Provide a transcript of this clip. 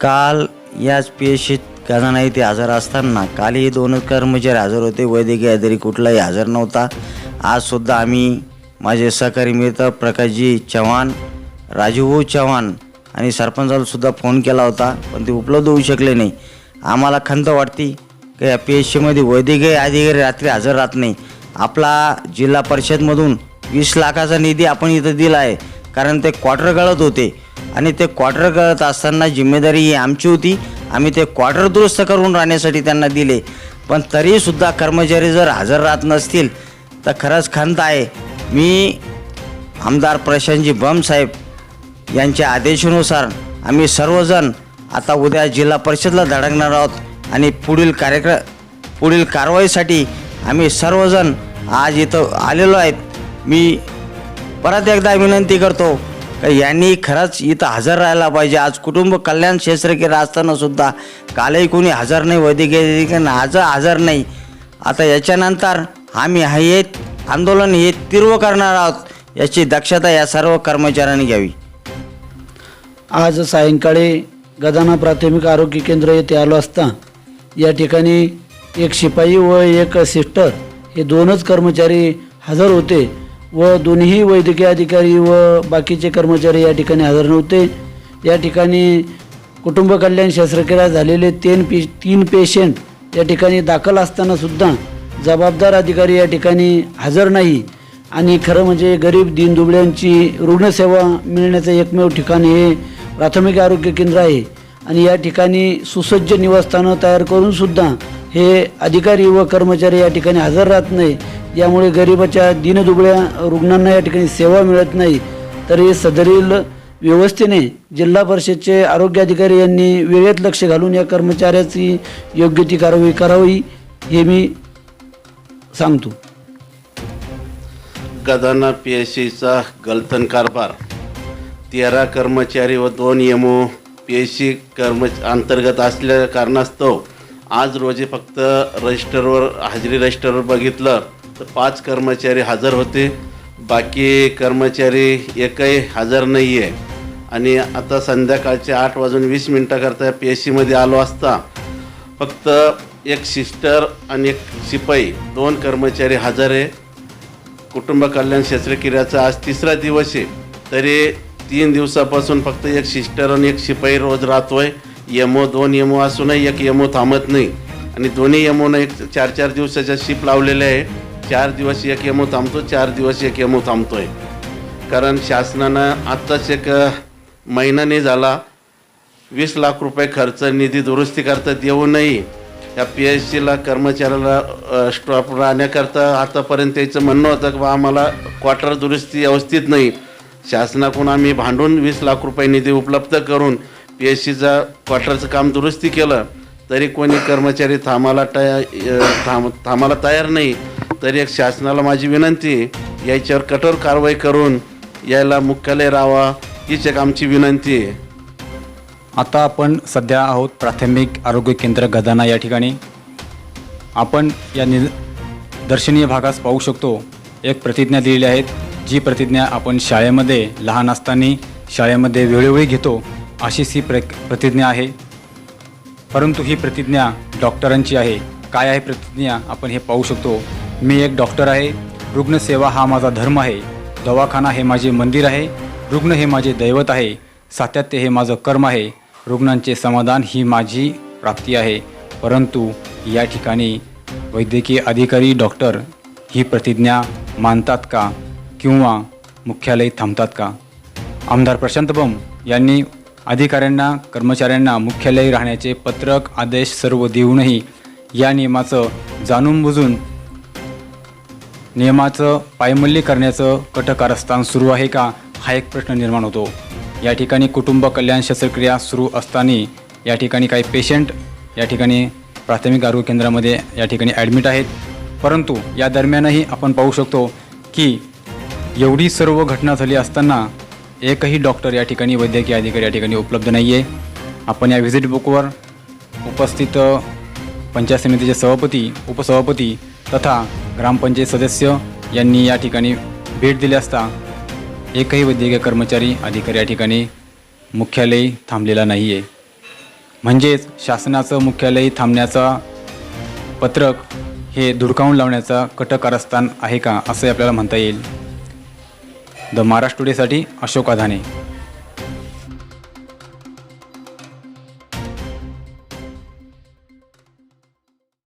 काल याच पेशीत गजाना येथे हजर असताना कालही दोनच कर्मचारी हजर होते. वैद्यकीय अधिकारी कुठलाही हजर नव्हता. आजसुद्धा आम्ही माझे सहकारी मित्र प्रकाशजी चव्हाण राजूभाऊ चव्हाण आणि सरपंचालासुद्धा फोन केला होता पण ते उपलब्ध होऊ शकले नाही. आम्हाला खंत वाटते की या पी एच सीमध्ये वैद्यकीय अधिकारी रात्री हजर राहत नाही. आपला जिल्हा परिषदमधून वीस लाखाचा निधी आपण इथं दिला आहे. कारण ते क्वार्टर गळत होते. आणि ते क्वार्टर गळत असताना जिम्मेदारी ही आमची होती. आम्ही ते क्वार्टर दुरुस्त करून राहण्यासाठी त्यांना दिले. पण तरीसुद्धा कर्मचारी जर हजर राहत नसतील तर खरंच खंत आहे. मी आमदार प्रशांतजी बम साहेब यांच्या आदेशानुसार आम्ही सर्वजण आता उद्या जिल्हा परिषदला धडकणार आहोत. आणि पुढील कार्यक्रम पुढील कारवाईसाठी आम्ही सर्वजण आज इथं आलेलो आहेत. मी परत एकदा विनंती करतो का यांनी खरंच इथं हजर राहायला पाहिजे. आज कुटुंब कल्याण शस्त्रक्रिया असताना सुद्धा कालही कोणी हजर नाही वैद्यकीय आज हजर नाही. आता याच्यानंतर आम्ही हे आंदोलन हे तीव्र करणार आहोत याची दक्षता या सर्व कर्मचाऱ्यांनी घ्यावी. आज सायंकाळी गदाना प्राथमिक आरोग्य केंद्र येथे आलो असता या ठिकाणी एक शिपाई व एक सिस्टर हे दोनच कर्मचारी हजर होते. व दोन्ही वैद्यकीय अधिकारी व बाकीचे कर्मचारी या ठिकाणी हजर नव्हते. या ठिकाणी कुटुंब कल्याण शस्त्रक्रिया झालेले तीन पे तीन पेशंट या ठिकाणी दाखल असतानासुद्धा जबाबदार अधिकारी या ठिकाणी हजर नाही. आणि खरं म्हणजे गरीब दीनदुबळ्यांची रुग्णसेवा मिळण्याचं एकमेव ठिकाण हे प्राथमिक आरोग्य केंद्र आहे. आणि या ठिकाणी सुसज्ज निवासस्थानं तयार करूनसुद्धा हे अधिकारी व कर्मचारी या ठिकाणी हजर राहत नाही. यामुळे गरिबाच्या दिनदुबळ्या रुग्णांना या ठिकाणी सेवा मिळत नाही. तर हे सदरील व्यवस्थेने जिल्हा परिषदचे आरोग्य अधिकारी यांनी वेळेत लक्ष घालून या कर्मचाऱ्याची योग्य ती कारवाई करावी हे मी सांगतो. गदाना पी एस सीचा गलतन कारभार. तेरा कर्मचारी व दोन यमो पी एस सी कर्म अंतर्गत असल्या कारणास्तव आज रोजी फक्त रजिस्टरवर हाजरी रजिस्टरवर बघितलं. तर पाच कर्मचारी हजर होते. बाकी कर्मचारी एकही हजर नाही आहे आणि आता संध्याकाळचे आठ वाजून वीस मिनटाकरता पी एस सीमध्ये आलो असता फक्त एक सिस्टर आणि एक शिपाई दोन कर्मचारी हजर आहे. कुटुंब कल्याण शस्त्रक्रियाचा आज तिसरा दिवस आहे. तरी तीन दिवसापासून फक्त एक सिस्टर आणि एक शिपाई रोज राहतोय. यमो दोन यमो असूनही एक यमो थांबत नाही. आणि दोन्ही यमोनं एक चार चार दिवसाच्या शिप लावलेल्या आहे. चार दिवस एक एमओ थांबतो चार दिवस एक यमो थांबतोय. कारण शासनानं आत्ताच एक महिना नाही झाला वीस लाख रुपये खर्च निधी दुरुस्ती करता देऊनही या पी एच सीला कर्मचाऱ्याला स्टॉप राहण्याकरता आतापर्यंत त्याचं म्हणणं होतं की बा आम्हाला क्वार्टर दुरुस्ती व्यवस्थित नाही. शासनाकडून आम्ही भांडून वीस लाख रुपये निधी उपलब्ध करून पी एच सीचा क्वार्टरचं काम दुरुस्ती केलं तरी कोणी कर्मचारी थांबायला तया थांब थांबायला तयार नाही. तरी एक शासनाला माझी विनंती आहे, याच्यावर कठोर कारवाई करून यायला मुख्यालय राहावा हीच एक आमची विनंती आहे. आता आपण सध्या आहोत प्राथमिक आरोग्य केंद्र गदाना या ठिकाणी. आपण या नि दर्शनीय भागास पाहू शकतो एक प्रतिज्ञा दिलेली आहेत जी प्रतिज्ञा आपण शाळेमध्ये लहान असताना शाळेमध्ये वेळोवेळी घेतो अशीच ही प्र प्रतिज्ञा आहे. परंतु ही प्रतिज्ञा डॉक्टरांची आहे. काय आहे प्रतिज्ञा? आपण हे पाहू शकतो. मी एक डॉक्टर आहे. रुग्णसेवा हा माझा धर्म आहे. दवाखाना हे माझे मंदिर आहे. रुग्ण हे माझे दैवत आहे. सातत्य हे माझं कर्म आहे. रुग्णांचे समाधान ही माझी प्राप्ती आहे. परंतु या ठिकाणी वैद्यकीय अधिकारी डॉक्टर ही प्रतिज्ञा मानतात का किंवा मुख्यालय थांबतात का? आमदार प्रशांत बम यांनी अधिकाऱ्यांना कर्मचाऱ्यांना मुख्यालयी राहण्याचे पत्रक आदेश सर्व देऊनही या नियमाचं जाणून बुजून नियमाचं पायमल्ली करण्याचं कटकारस्थान सुरू आहे का हा एक प्रश्न निर्माण होतो. या ठिकाणी कुटुंब कल्याण शस्त्रक्रिया सुरू असताना या ठिकाणी काही पेशंट या ठिकाणी प्राथमिक आरोग्य केंद्रामध्ये या ठिकाणी ॲडमिट आहेत. परंतु या दरम्यानही आपण पाहू शकतो की एवढी सर्व घटना झाली असताना एकही डॉक्टर या ठिकाणी वैद्यकीय अधिकारी या ठिकाणी उपलब्ध नाही आहे आपण या व्हिजिट बुकवर उपस्थित पंचायत समितीचे सभापती उपसभापती तथा ग्रामपंचायत सदस्य यांनी या ठिकाणी भेट दिली असता एकही वैद्यकीय कर्मचारी अधिकारी या ठिकाणी मुख्यालय थांबलेला नाही आहे म्हणजेच शासनाचं मुख्यालय थांबण्याचा पत्रक हे धुडकावून लावण्याचा कटक कारस्थान आहे का असं आपल्याला म्हणता येईल. द महाराष्ट्र टुडेसाठी अशोक अधाने